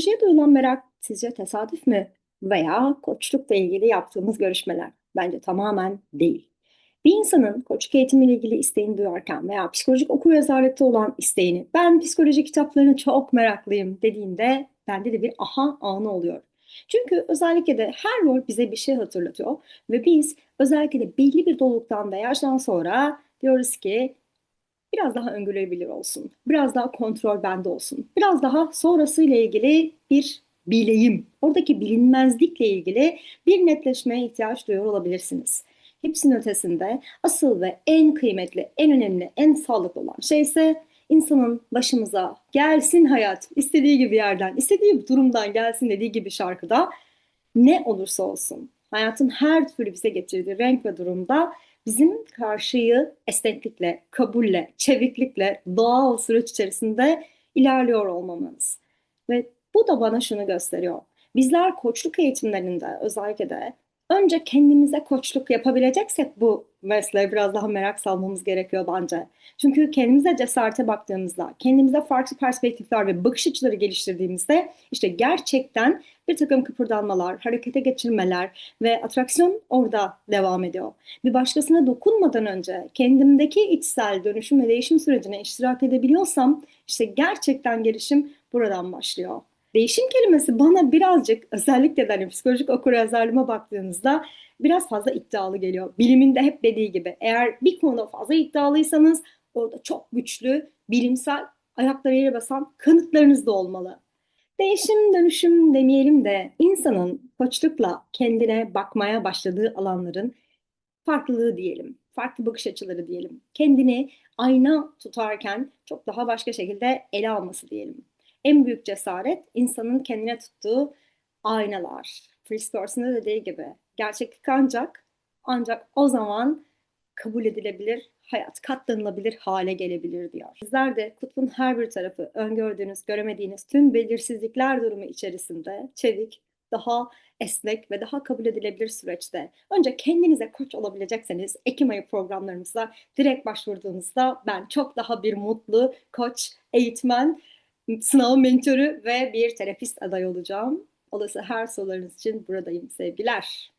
Psikolojiye duyulan merak sizce tesadüf mü? Veya koçlukla ilgili yaptığımız görüşmeler? Bence tamamen değil. Bir insanın koçluk eğitimiyle ilgili isteğini duyarken veya psikolojik okuryazarlıkta olan isteğini, ben psikoloji kitaplarına çok meraklıyım dediğinde bende de bir aha anı oluyor. Çünkü özellikle de her rol bize bir şey hatırlatıyor ve biz özellikle de belli bir doluluktan da yaştan sonra diyoruz ki biraz daha öngörülebilir olsun. Biraz daha kontrol bende olsun. Biraz daha sonrasıyla ilgili bir bileyim. Oradaki bilinmezlikle ilgili bir netleşmeye ihtiyaç duyuyor olabilirsiniz. Hepsinin ötesinde asıl ve en kıymetli, en önemli, en sağlıklı olan şey ise insanın başımıza gelsin hayat, istediği gibi yerden, istediği durumdan gelsin dediği gibi şarkıda ne olursa olsun hayatın her türlü bize getirdiği renk ve durumda bizim karşıyı esneklikle, kabulle, çeviklikle, doğal süreç içerisinde ilerliyor olmamız. Ve bu da bana şunu gösteriyor. Bizler koçluk eğitimlerinde özellikle de önce kendimize koçluk yapabileceksek bu mesleğe biraz daha merak salmamız gerekiyor bence. Çünkü kendimize cesarete baktığımızda, kendimize farklı perspektifler ve bakış açıları geliştirdiğimizde işte gerçekten bir takım kıpırdanmalar, harekete geçirmeler ve atraksiyon orada devam ediyor. Bir başkasına dokunmadan önce kendimdeki içsel dönüşüm ve değişim sürecine iştirak edebiliyorsam işte gerçekten gelişim buradan başlıyor. Değişim kelimesi bana birazcık özellikle de hani psikolojik okuryazarlığıma baktığınızda biraz fazla iddialı geliyor. Bilimin de hep dediği gibi eğer bir konuda fazla iddialıysanız orada çok güçlü, bilimsel ayakları yere basan kanıtlarınız da olmalı. Değişim, dönüşüm demeyelim de insanın koçlukla kendine bakmaya başladığı alanların farklılığı diyelim, farklı bakış açıları diyelim. Kendini ayna tutarken çok daha başka şekilde ele alması diyelim. En büyük cesaret insanın kendine tuttuğu aynalar. Fritz Percy'nin dediği gibi gerçeklik ancak ancak o zaman kabul edilebilir, hayat katlanılabilir hale gelebilir diyor. Sizler de kutbun her bir tarafı öngördüğünüz, göremediğiniz tüm belirsizlikler durumu içerisinde çevik, daha esnek ve daha kabul edilebilir süreçte önce kendinize koç olabilecekseniz Ekim ayı programlarımıza direkt başvurduğunuzda ben çok daha bir mutlu koç, eğitmen, sınav mentörü ve bir terapist aday olacağım. Olası her sorularınız için buradayım sevgiler.